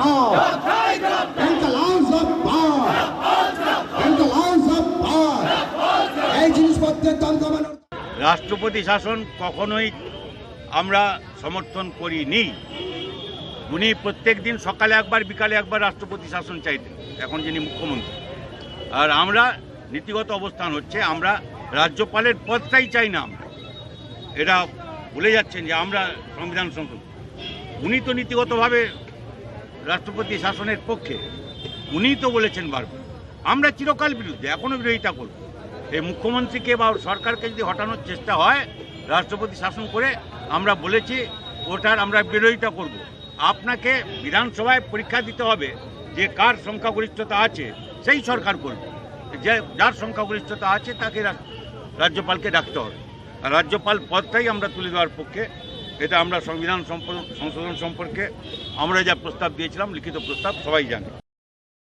power. The lands of power. The lands of power. এই জিনিসপত্রের রাষ্ট্রপতি শাসন কখনোই আমরা সমর্থন করিনি উনি প্রত্যেক দিন সকালে একবার বিকালে একবার রাষ্ট্রপতি শাসন চাইতেন এখন যিনি মুখ্যমন্ত্রী আর আমরা নীতিগত অবস্থান হচ্ছে আমরা রাজ্যপালের পদটাই চাই না আমরা এটা ভুলে যাচ্ছেন যে আমরা সংবিধান সংশোধন উনি তো নীতিগতভাবে রাষ্ট্রপতি শাসনের পক্ষে, উনিই তো বলেছেন বারবার, আমরা চিরকাল বিরুদ্ধে এখনও বিরোধিতা করব। এই মুখ্যমন্ত্রীকে বা সরকারকে যদি হটানোর চেষ্টা হয়, রাষ্ট্রপতি শাসন করে, আমরা বলেছি, ওটার আমরা বিরোধিতা করব। আপনাকে বিধানসভায় পরীক্ষা দিতে হবে যে কার সংখ্যাগরিষ্ঠতা আছে, সেই সরকার করবে যে, যার সংখ্যাগরিষ্ঠতা আছে, তাকে রাজ্যপালকে ডাকতে হবে। আর রাজ্যপাল পদটাই আমরা তুলে দেওয়ার পক্ষে এটা আমরা সংবিধান সংশোধন সম্পর্কে আমরা যা প্রস্তাব দিয়েছিলাম লিখিত প্রস্তাব সবাই জানে।